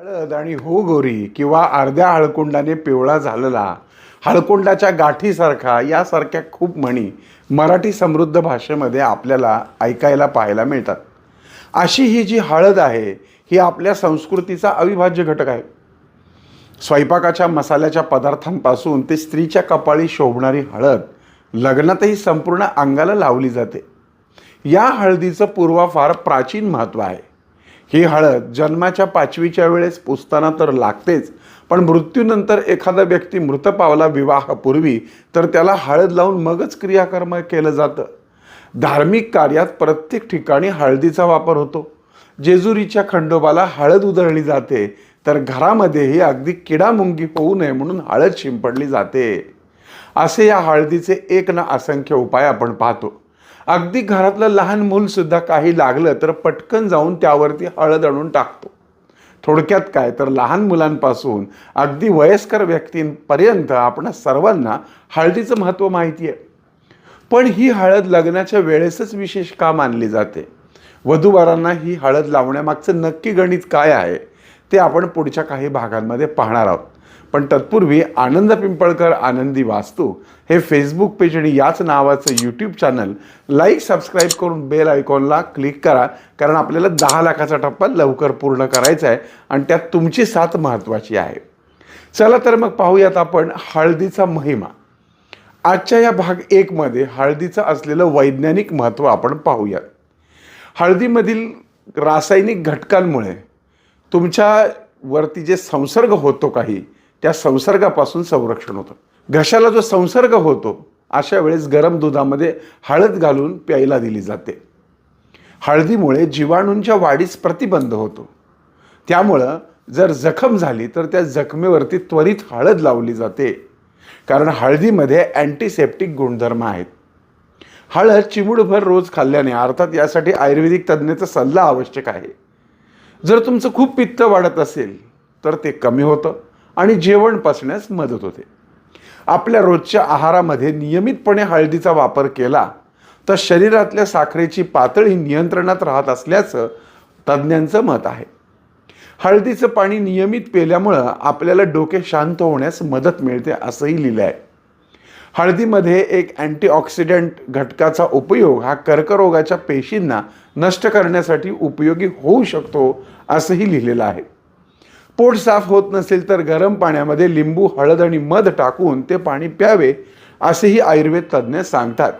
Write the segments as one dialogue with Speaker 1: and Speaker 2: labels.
Speaker 1: हळद आणि हो गोरी किंवा अर्ध्या हळकुंडाने पिवळा झालेला हळकुंडाच्या गाठीसारखा यासारख्या खूप म्हणी मराठी समृद्ध भाषेमध्ये आपल्याला ऐकायला पाहायला मिळतात. अशी ही जी हळद आहे ही आपल्या संस्कृतीचा अविभाज्य घटक आहे. स्वयंपाकाच्या मसाल्याच्या पदार्थांपासून ते स्त्रीच्या कपाळी शोभणारी हळद लग्नातही संपूर्ण अंगाला लावली जाते. या हळदीचं पूर्वाफार प्राचीन महत्त्व आहे. ही हळद जन्माच्या पाचवीच्या वेळेस पुसताना तर लागतेच पण मृत्यूनंतर एखादा व्यक्ती मृत पावला विवाहापूर्वी तर त्याला हळद लावून मगच क्रियाकर्म केलं जातं. धार्मिक कार्यात प्रत्येक ठिकाणी हळदीचा वापर होतो. जेजुरीच्या खंडोबाला हळद उधळली जाते तर घरामध्येही अगदी किडामुंगी होऊ नये म्हणून हळद शिंपडली जाते. असे या हळदीचे एक ना असंख्य उपाय आपण पाहतो. अगदी घरातलं लहान मूलसुद्धा काही लागलं तर पटकन जाऊन त्यावरती हळद आणून टाकतो. थोडक्यात काय? तर लहान मुलांपासून अगदी वयस्कर व्यक्तींपर्यंत आपण सर्वांना हळदीचं महत्त्व माहिती आहे. पण ही हळद लग्नाच्या वेळेसच विशेष का मानली जाते? वधूवरांना ही हळद लावण्यामागचं नक्की गणित काय आहे? ते आपण पुढच्या काही भागांमध्ये पाहणार आहोत. पण तत्पूर्वी आनंद पिंपळकर आनंदी वास्तू हे फेसबुक पेज आणि याच नावाचं यूट्यूब चॅनल लाईक सबस्क्राईब करून बेल आयकॉनला क्लिक करा. कारण आपल्याला दहा लाखाचा टप्पा लवकर पूर्ण करायचा आहे आणि त्यात तुमची साथ महत्त्वाची आहे. चला तर मग पाहूयात आपण हळदीचा महिमा. आजच्या या भाग एकमध्ये हळदीचं असलेलं वैज्ञानिक महत्त्व आपण पाहूयात. हळदीमधील रासायनिक घटकांमुळे तुमच्यावरती जे संसर्ग होतो काही त्या संसर्गापासून संरक्षण होतं. घशाला जो संसर्ग होतो अशा वेळेस गरम दुधामध्ये हळद घालून प्यायला दिली जाते. हळदीमुळे जीवाणूंच्या वाढीस प्रतिबंध होतो. त्यामुळं जर जखम झाली तर त्या जखमेवरती त्वरित हळद लावली जाते. कारण हळदीमध्ये अँटीसेप्टिक गुणधर्म आहेत. हळद चिमूडभर रोज खाल्ल्याने अर्थात यासाठी आयुर्वेदिक तज्ज्ञाचा सल्ला आवश्यक आहे. जर तुमचं खूप पित्त वाढत असेल तर ते कमी होतं. आणि जेवण पचण्यास मदत होते. आपल्या रोजच्या आहारामध्ये नियमितपणे हळदीचा वापर केला तर शरीरातल्या साखरेची पातळी नियंत्रणात राहत असल्याचं तज्ज्ञांचं मत आहे. हळदीचं पाणी नियमित पेल्यामुळं आपल्याला डोके शांत होण्यास मदत मिळते असंही लिहिलं आहे हळदीमध्ये एक अँटीऑक्सिडंट घटकाचा उपयोग हा कर्करोगाच्या पेशींना नष्ट करण्यासाठी उपयोगी होऊ शकतो असंही लिहिलेलं आहे. पोट साफ होत नसेल तर गरम पाण्यामध्ये लिंबू हळद आणि मध टाकून ते पाणी प्यावे असेही आयुर्वेद तज्ज्ञ सांगतात.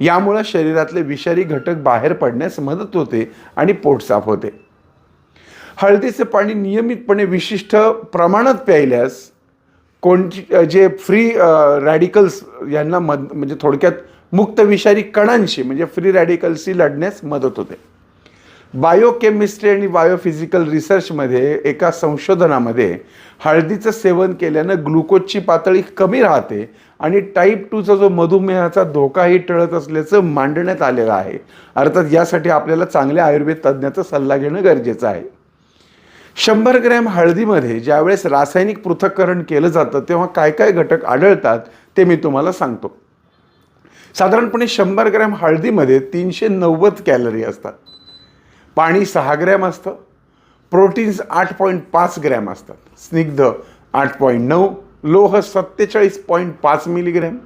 Speaker 1: यामुळं शरीरातले विषारी घटक बाहेर पडण्यास मदत होते आणि पोट साफ होते. हळदीचे पाणी नियमितपणे विशिष्ट प्रमाणात प्यायल्यास कोणती जे फ्री रॅडिकल्स यांना मद म्हणजे थोडक्यात मुक्त विषारी कणांशी म्हणजे फ्री रॅडिकल्सशी लढण्यास मदत होते. बायोकेमिस्ट्री आणि बायोफिजिकल रिसर्चमध्ये एका संशोधनामध्ये हळदीचं सेवन केल्यानं ग्लुकोजची पातळी कमी राहते आणि टाईप टूचा जो मधुमेहाचा धोकाही टळत असल्याचं मांडण्यात आलेलं आहे. अर्थात यासाठी आपल्याला चांगल्या आयुर्वेद तज्ज्ञाचा सल्ला घेणं गरजेचं आहे. शंभर ग्रॅम हळदीमध्ये ज्यावेळेस रासायनिक पृथक्करण केलं जातं तेव्हा काय काय घटक आढळतात ते मी तुम्हाला सांगतो. साधारणपणे शंभर ग्रॅम हळदीमध्ये तीनशे नव्वद कॅलरी असतात. पाणी सहा ग्रॅम असतं. प्रोटीन्स आठ पॉईंट पाच ग्रॅम असतात. स्निग्ध आठ पॉईंट नऊ लोह सत्तेचाळीस पॉईंट पाच मिलीग्रॅम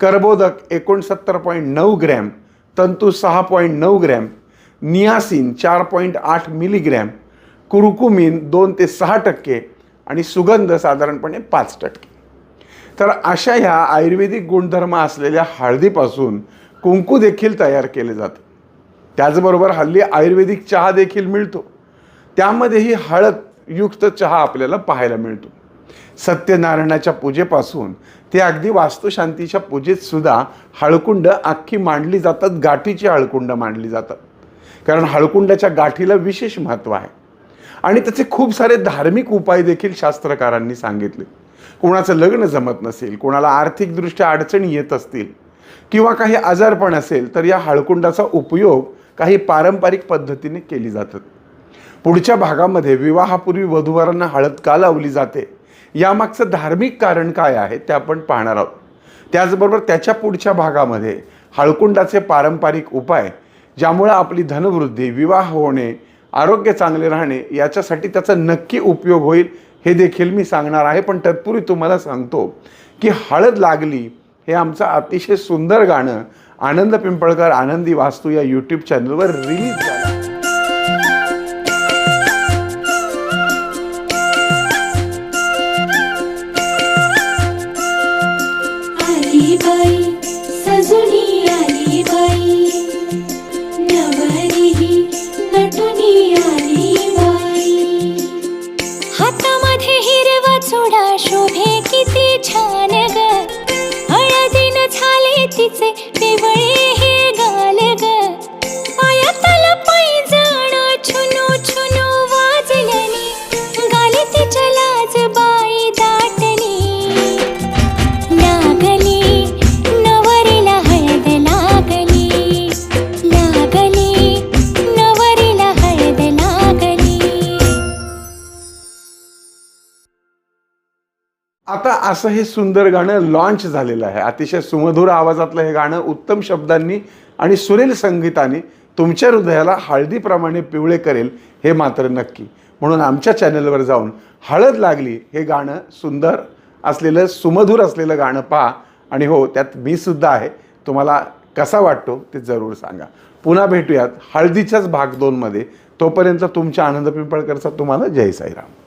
Speaker 1: कर्बोदक एकोणसत्तर पॉईंट नऊ ग्रॅम तंतू सहा पॉईंट नऊ ग्रॅम नियासिन चार पॉईंट आठ मिलीग्रॅम कुरुकुमिन दोन ते सहा टक्के आणि सुगंध साधारणपणे पाच टक्के. तर अशा ह्या आयुर्वेदिक गुणधर्म असलेल्या हळदीपासून कुंकू देखील तयार केले जाते. त्याचबरोबर हल्ली आयुर्वेदिक चहा देखील मिळतो. त्यामध्येही हळदयुक्त चहा आपल्याला पाहायला मिळतो. सत्यनारायणाच्या पूजेपासून ते अगदी वास्तुशांतीच्या पूजेत सुद्धा हळकुंड अख्खी मांडली जातात गाठीची हळकुंड मांडली जातात. कारण हळकुंडाच्या गाठीला विशेष महत्त्व आहे. आणि त्याचे खूप सारे धार्मिक उपाय देखील शास्त्रकारांनी सांगितले. कोणाचं लग्न जमत नसेल कोणाला आर्थिकदृष्ट्या अडचणी येत असतील किंवा काही आजारपण असेल तर या हळकुंडाचा उपयोग काही पारंपरिक पद्धतीने केली जातात. पुढच्या भागामध्ये विवाहापूर्वी वधूवरांना हळद का लावली जाते? यामागचं धार्मिक कारण काय आहे ते आपण पाहणार आहोत. त्याचबरोबर त्याच्या पुढच्या भागामध्ये हळकुंडाचे पारंपरिक उपाय ज्यामुळं आपली धनवृद्धी विवाह होणे आरोग्य चांगले राहणे याच्यासाठी त्याचा नक्की उपयोग होईल हे देखील मी सांगणार आहे. पण तत्पूर्वी तुम्हाला सांगतो की हळद लागली हे आमचं अतिशय सुंदर गाणं आनंद पिंपळकर आनंदी वास्तू या यूट्यूब चॅनलवर रिलीज झालं.
Speaker 2: हातामध्ये हिरवा चुडा शोभे किती छान ग. झाले तिचे देवळे हे
Speaker 1: असं हे सुंदर गाणं लॉन्च झालेलं आहे. अतिशय सुमधुर आवाजातलं हे गाणं उत्तम शब्दांनी आणि सुरेल संगीताने तुमच्या हृदयाला हळदीप्रमाणे पिवळे करेल हे मात्र नक्की. म्हणून आमच्या चॅनलवर जाऊन हळद लागली हे गाणं सुंदर असलेलं सुमधुर असलेलं गाणं पहा. आणि हो त्यात मी सुद्धा आहे. तुम्हाला कसा वाटतो ते जरूर सांगा. पुन्हा भेटूयात हळदीच्याच भाग दोनमध्ये. तोपर्यंत तुमच्या आनंद पिंपळकरचा तुम्हाला जय साईराम.